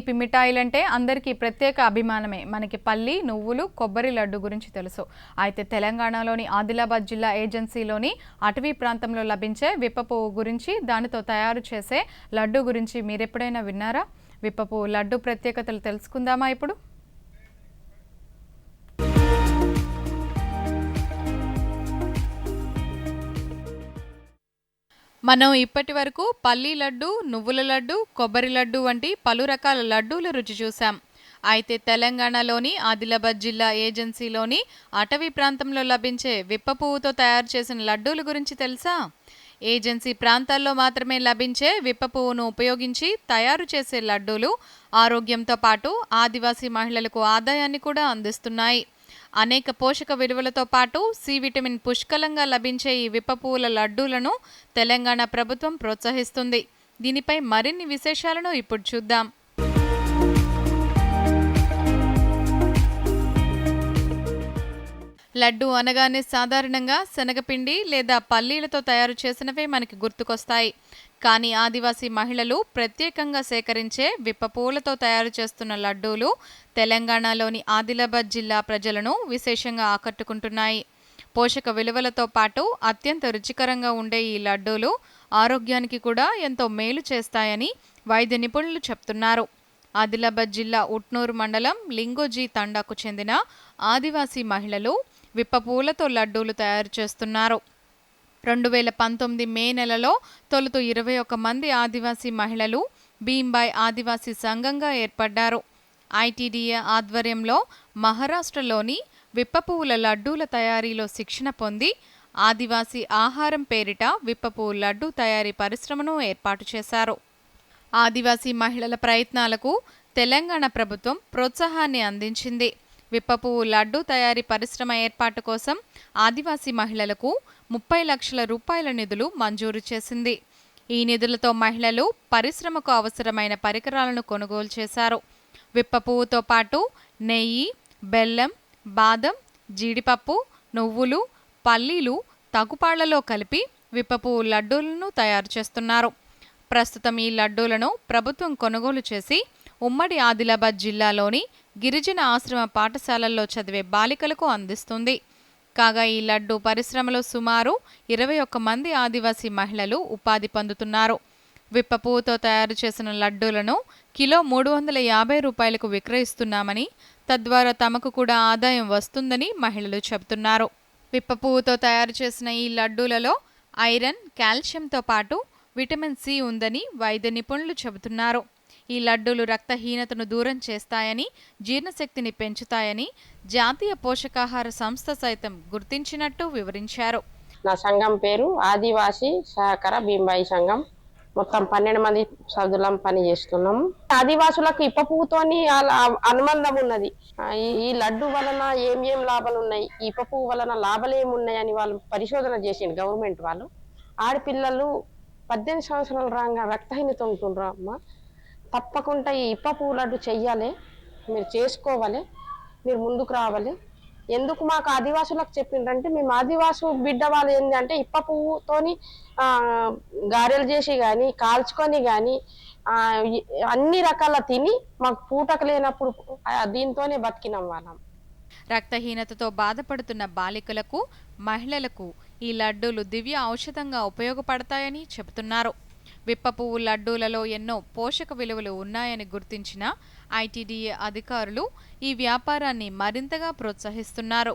తీపి మిఠాయిలంటే అందరికీ ప్రత్యేక అభిమానమే. మనకి పల్లి నువ్వులు కొబ్బరి లడ్డు గురించి తెలుసు. అయితే తెలంగాణలోని ఆదిలాబాద్ జిల్లా ఏజెన్సీలోని అటవీ ప్రాంతంలో లభించే విప్పపువ్వు గురించి దానితో తయారు చేసే లడ్డు గురించి మీరెప్పుడైనా విన్నారా? విప్పపువ్వు లడ్డు ప్రత్యేకతలు తెలుసుకుందామా ఇప్పుడు? మనం ఇప్పటి వరకు పల్లీ లడ్డు నువ్వుల లడ్డు కొబ్బరి లడ్డు వంటి పలు రకాల లడ్డూల రుచి చూసాం అయితే తెలంగాణలోని ఆదిలాబాద్ జిల్లా ఏజెన్సీలోని అటవీ ప్రాంతంలో లభించే విప్ప పువ్వుతో తయారు చేసిన లడ్డూల గురించి తెలుసా? ఏజెన్సీ ప్రాంతాల్లో మాత్రమే లభించే విప్ప పువ్వును ఉపయోగించి తయారు చేసే లడ్డూలు ఆరోగ్యంతో పాటు ఆదివాసీ మహిళలకు ఆదాయాన్ని కూడా అందిస్తున్నాయి. అనేక పోషక విలువలతో పాటు సి విటమిన్ పుష్కలంగా లభించే ఈ విప్పపువ్వుల లడ్డూలను తెలంగాణ ప్రభుత్వం ప్రోత్సహిస్తుంది. దీనిపై మరిన్ని విశేషాలను ఇప్పుడు చూద్దాం. లడ్డు అనగానే సాధారణంగా శనగపిండి లేదా పల్లీలతో తయారు చేసినవే మనకి గుర్తుకొస్తాయి. కానీ ఆదివాసీ మహిళలు ప్రత్యేకంగా సేకరించే విప్పపూలతో తయారు చేస్తున్న లడ్డూలు తెలంగాణలోని ఆదిలాబాద్ జిల్లా ప్రజలను విశేషంగా ఆకట్టుకుంటున్నాయి. పోషక విలువలతో పాటు అత్యంత రుచికరంగా ఉండే ఈ లడ్డూలు ఆరోగ్యానికి కూడా ఎంతో మేలు చేస్తాయని వైద్య నిపుణులు చెప్తున్నారు. ఆదిలాబాద్ జిల్లా ఉట్నూరు మండలం లింగోజీ తండాకు చెందిన ఆదివాసీ మహిళలు విప్పపూలతో లడ్డూలు తయారు చేస్తున్నారు. రెండు వేల పంతొమ్మిది మే నెలలో తొలుత ఇరవై ఒక్క మంది ఆదివాసీ మహిళలు భీంబాయ్ ఆదివాసీ సంఘంగా ఏర్పడ్డారు. ఐటీడీఏ ఆధ్వర్యంలో మహారాష్ట్రలోని విప్పపువ్వుల లడ్డూల తయారీలో శిక్షణ పొంది ఆదివాసీ ఆహారం పేరిట విప్ప లడ్డు లడ్డూ తయారీ పరిశ్రమను ఏర్పాటు చేశారు. ఆదివాసీ మహిళల ప్రయత్నాలకు తెలంగాణ ప్రభుత్వం ప్రోత్సాహాన్ని అందించింది. విప్పపు లడ్డూ లడ్డు తయారీ పరిశ్రమ ఏర్పాటు కోసం ఆదివాసీ మహిళలకు ముప్పై లక్షల రూపాయల నిధులు మంజూరు చేసింది. ఈ నిధులతో మహిళలు పరిశ్రమకు అవసరమైన పరికరాలను కొనుగోలు చేశారు. విప్పపువ్వుతో పాటు నెయ్యి బెల్లం బాదం జీడిపప్పు నువ్వులు పల్లీలు తగుపాళ్ళలో కలిపి విప్పపు లడ్డూలను తయారు చేస్తున్నారు. ప్రస్తుతం ఈ లడ్డూలను ప్రభుత్వం కొనుగోలు చేసి ఉమ్మడి ఆదిలాబాద్ జిల్లాలోని గిరిజన ఆశ్రమ పాఠశాలల్లో చదివే బాలికలకు అందిస్తుంది. కాగా ఈ లడ్డు పరిశ్రమలో సుమారు ఇరవై ఒక్క మంది ఆదివాసీ మహిళలు ఉపాధి పొందుతున్నారు. విప్ప పువ్వుతో తయారు చేసిన లడ్డూలను కిలో మూడు వందల యాభై రూపాయలకు విక్రయిస్తున్నామని తద్వారా తమకు కూడా ఆదాయం వస్తుందని మహిళలు చెబుతున్నారు. విప్ప పువ్వుతో తయారు చేసిన ఈ లడ్డూలలో ఐరన్ కాల్షియంతో పాటు విటమిన్ సి ఉందని వైద్య నిపుణులు చెబుతున్నారు. ఈ లడ్డూలు రక్తహీనతను దూరం చేస్తాయని జీర్ణశక్తిని పెంచుతాయని జాతీయ పోషకాహార సంస్థ సైతం గుర్తించినట్టు వివరించారు. నా సంఘం పేరు ఆదివాసి సహకార భీంబాయి సంఘం. మొత్తం పన్నెండు మంది సదులం పని చేస్తున్నాము ఆదివాసులకు ఇప్ప పువ్వుతోని అలా అనుబంధం ఉన్నది. ఈ- ఈ లడ్డు వలన ఏం ఏం లాభాలు ఉన్నాయి? ఈ ఇప్ప పువ్వు వలన లాభాలు ఏమి ఉన్నాయని వాళ్ళు పరిశోధన చేసిండు గవర్నమెంట్ వాళ్ళు. ఆడపిల్లలు పద్దెనిమిది సంవత్సరాలు రాగా రక్తహీనత ఉంటుండ్రు అమ్మ. తప్పకుండా ఈ ఇప్ప పువ్వు లడ్డు చెయ్యాలి. మీరు చేసుకోవాలి. మీరు ముందుకు రావాలి. ఎందుకు మాకు ఆదివాసులకు చెప్పిండ్రంటే మేము ఆదివాసు బిడ్డ వాళ్ళు ఏంటంటే ఇప్ప పువ్వుతోని గారెలు చేసి కానీ కాల్చుకొని కానీ అన్ని రకాల తిని మాకు పూటకు లేనప్పుడు దీంతోనే బతికినాం వాళ్ళం. రక్తహీనతతో బాధపడుతున్న బాలికలకు మహిళలకు ఈ లడ్డూలు దివ్య ఔషధంగా ఉపయోగపడతాయని చెబుతున్నారు. విప్పపువ్వు లడ్డూలలో ఎన్నో పోషక విలువలు ఉన్నాయని గుర్తించిన ఐటీడీఏ అధికారులు ఈ వ్యాపారాన్ని మరింతగా ప్రోత్సహిస్తున్నారు.